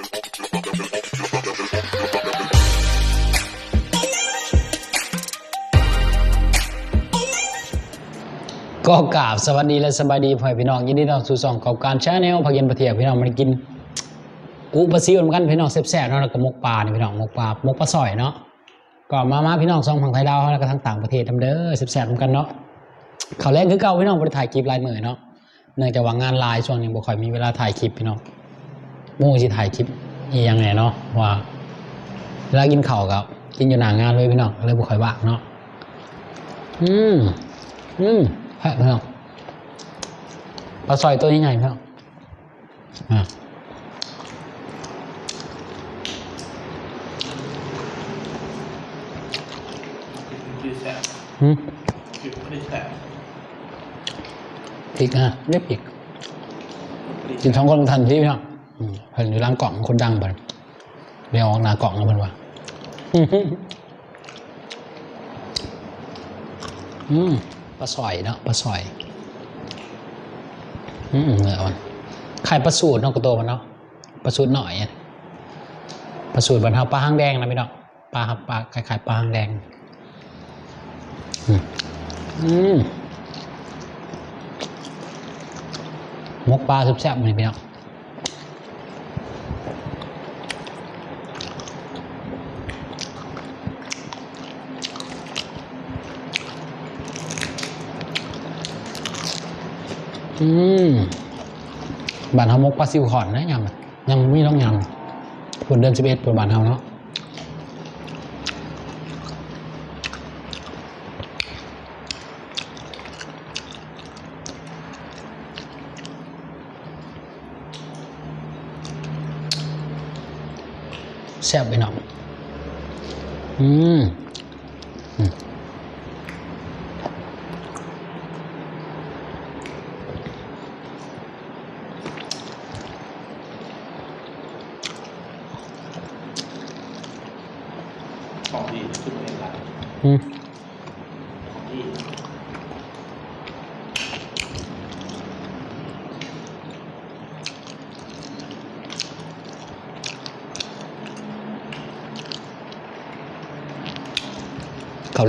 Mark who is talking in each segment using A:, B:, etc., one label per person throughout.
A: ก็กราบสวัสดีและสบายดีพ่อพี่น้องยินดีต้อนรับสู่ช่องก่าการชาแนลพาเย็นพาเทียพี่น้องมากินอุปซีเหมือนกันพี่น้องแซ่บๆเนาะแล้วก็มกปลาเนี่ยพี่น้องมกปลามกปลาสอยเนาะก็มามาพี่น้องสองฝั่งไทยดาวแล้วก็ทั้งต่างประเทศทำเด้อแซ่บๆเหมือนกันเนาะข่าวแรกคือเก่าพี่น้องบ่ได้ถ่ายคลิปลายมือเนาะเนื่องจากว่างานไลน์ช่วงนี้บ่ค่อยมีเวลาถ่ายคลิปพี่น้อง บ่ฮู้สิถ่ายคลิปอีหยังไงเนาะว่าเวลากินข้าวกับกินอยู่หน้างานเลยพี่น้องเลยบ่ค่อยว่างเนาะอืมอืมแพ้พี่น้องปลาซอยตัวนี้ใหญ่เพื่อนอะ
B: ดีแซ่บ
A: หืม
B: ผิวดีแซ่บ
A: พริกอะเรียกพริกกินท้องคนทันที่พี่น้องอืมเพิ่นอยู่ร้านกล่องคนดังเพิ่นเรียกออกหน้ากล่องเพิ่นว่าอื้อหืออืมปลาซอยเนาะปลาซอย อืมเนื้อมันไข่ปลาสูตรเนาะกระโตมันเนาะปลาสูตรหน่อยอะปลาสูตรบรรเทาปลาหางแดงนะพี่น้องปลาปลาคล้ายๆปลาหางแดง อืมอืมมกปลาแซ่บๆเลยพี่น้อง อืมบานเฮามกปลาซิวขอนนะยำยังไม่ต้องยำผลเดือนสิบเอ็ดผลบานเฮาเนาะแซ่บไปหน่อยอืมอืม
B: ของดีขึ้นมาเองละ
A: อืม
B: ของดี
A: เขา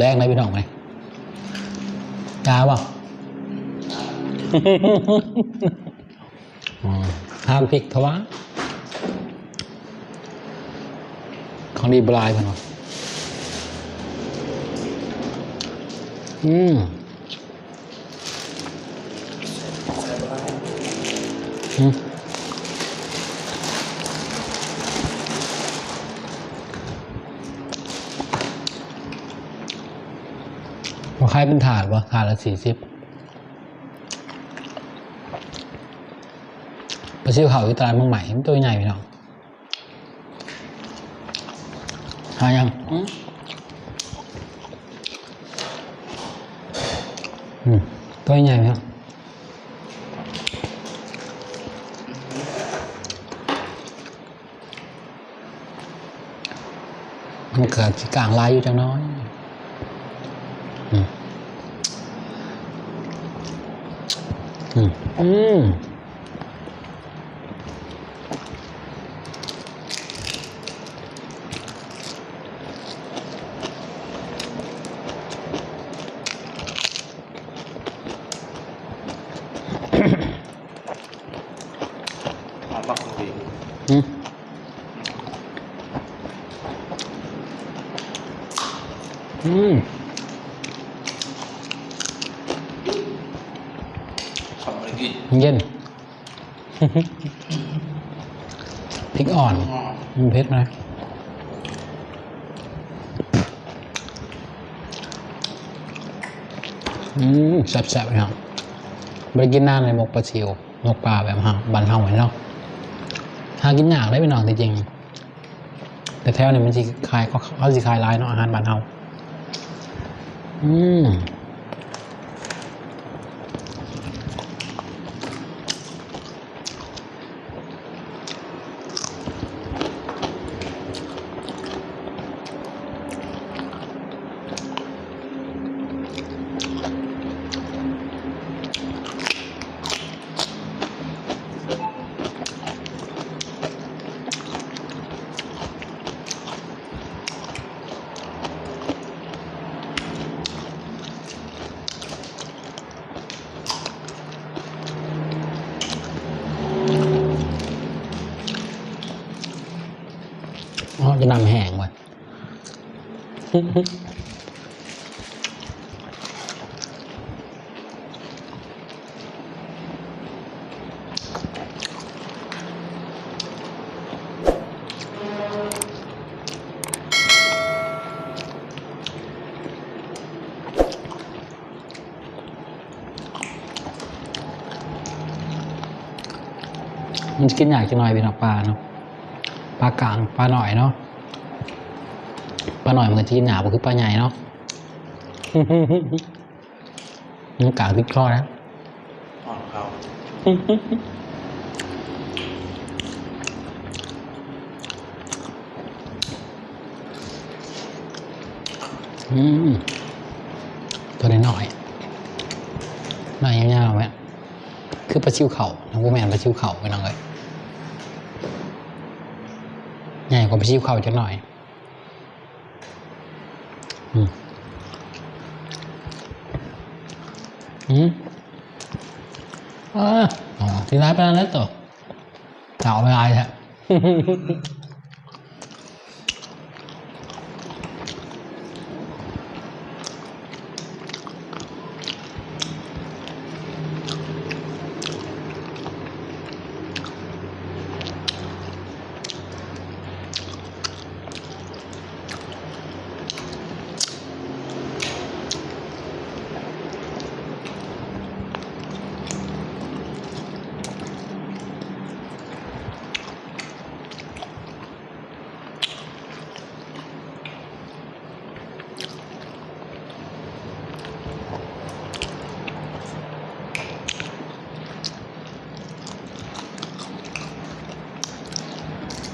A: แรกนะพี่น้องไหมยาเปล่าอ๋อห้ามพริกทว่าของดีบลายเพันวะ อืม
B: มาก
A: อืมว่าใครเป็นถาดวะถาดละสี่สิบปลาซิวเขาอยู่ตลาดเมืองใหม่ตัวใหญ่พี่น้องหายังอืมอืม ตัวใหญ่ไหมมันเกิดกลางลายอยู่จังน้อยอืมอืม อืม
B: หอมมากของดี
A: อืม อืม
B: ทำอะไรกิน
A: เย็น พริกอ่อน
B: อ๋อ
A: มันเผ็ดไหมอืมแซ่บๆเลยครับไปกินนานในมกปลาซิวมกปลาแบบฮะบันเฮาไว้เนาะหากินยากได้ไปหน่อยจริงๆแต่แถวเนี่ยมันสิคายเขาเขาสิคายหลายเนาะอาหารบ้านเฮา อื มันกินอยากจะหน่อยเป็นปลาเนาะปลากลางปลาหน่อยเนาะ ปลาหน่อยมันก็จะกินหนาบ่คือปลาใหญ่เนาะมันกลางติดคอนะ
B: อ่อนเขา
A: ตัวน้อยหน่อยหน่อยยาวๆไหมคือปลาชิวเขาน้องกูแมนปลาชิวเขาไปน้องเลยใหญ่กว่าปลาชิวเขาจักหน่อย อืม อืมอ่าอ๋อที่ร้านไปแล้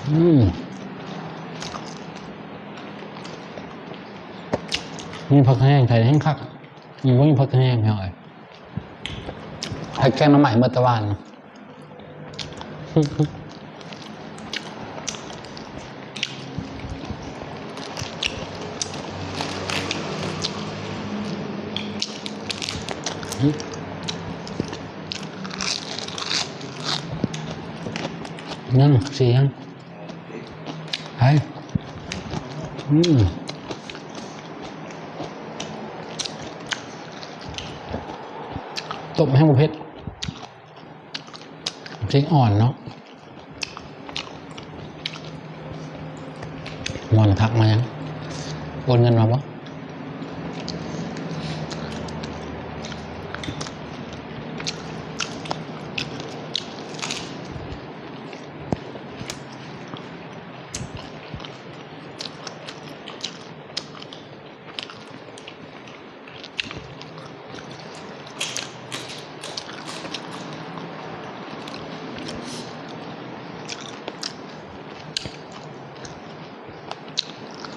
A: อืมมีผักแห้งไทยแห้งคักมีว่ามีผักแห้งเหรอไอ้แกงน้ำใหม่เมื่อตะวันนะยังเสียง อืมต้มให้บุเผ็ดพริกอ่อนเนาะมอนทักมายังโอนเงินมาปะ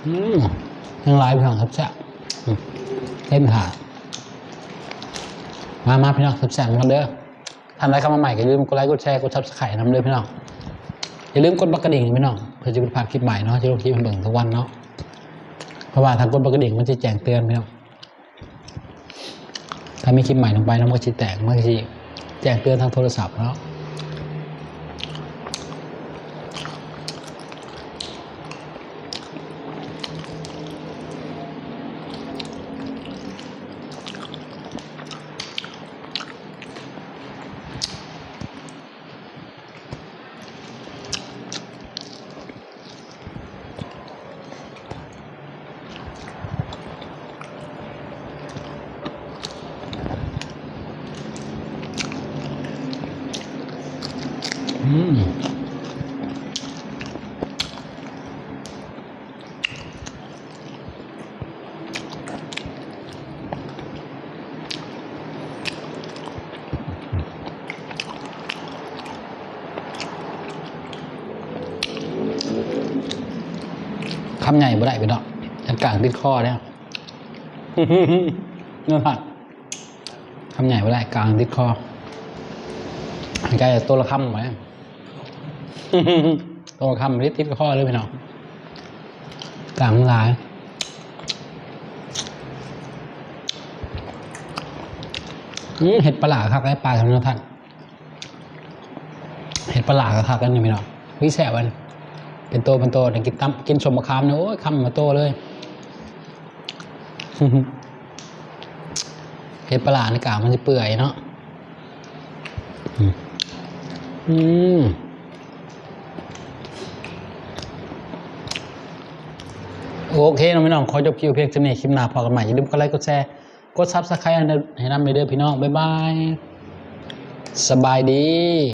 A: อืมยังไลฟ์พี่น้องครับแซ่บอืมเล่นผ่ามามาพี่น้องครับแซ่บกันเด้อทำอะไรเข้ามาใหม่ก็อย่าลืมกดไลค์กดแชร์กดซับสไครต์น้ำเด้อพี่น้องอย่าลืมกดบักกระดิ่งพี่น้องเพื่อจะเป็นภาพคลิปใหม่เนาะจะลงคลิปห้เบิ่งทุกวันเนาะเพราะว่าทางกดบักกระดิ่งมันจะแจ้งเตือนพี่น้องถ้ามีคลิปใหม่ลงไปน้องก็จะแจ้งมันก็จะแจ้งเตือนทางโทรศัพท์เนาะ คำใหญ่บ่ได้ไปดอกอันกลางติดคอแล้วนั่นผัดคำใหญ่บ่ได้กลางติดคออันใกล้ตัวละคำไว้ตัวละคำไม่ได้ติดคอเลยพี่น้องกลางมันหลายเห็ดปลาครับไอ้ปลาทำเนื้อท่านเห็ดปลาหลาครับกันนี่พี่น้องวิแสบวัน เป็นโตเป็นโตแต่กินตำกินสมมะขามเนี่ยโอ้ยคำมาโตเลยเห็ดปลาหลาดในกามันจะเปื่อยเนาะอืมโอเคน้องพี่น้องขอจบคิวเพียงเท่านี้คลิปหน้าพอกันใหม่อย่าลืมกดไลค์กดแชร์กดซับสไครต์ให้นำไปเด้อพี่น้อง บ๊ายบาย สบายดี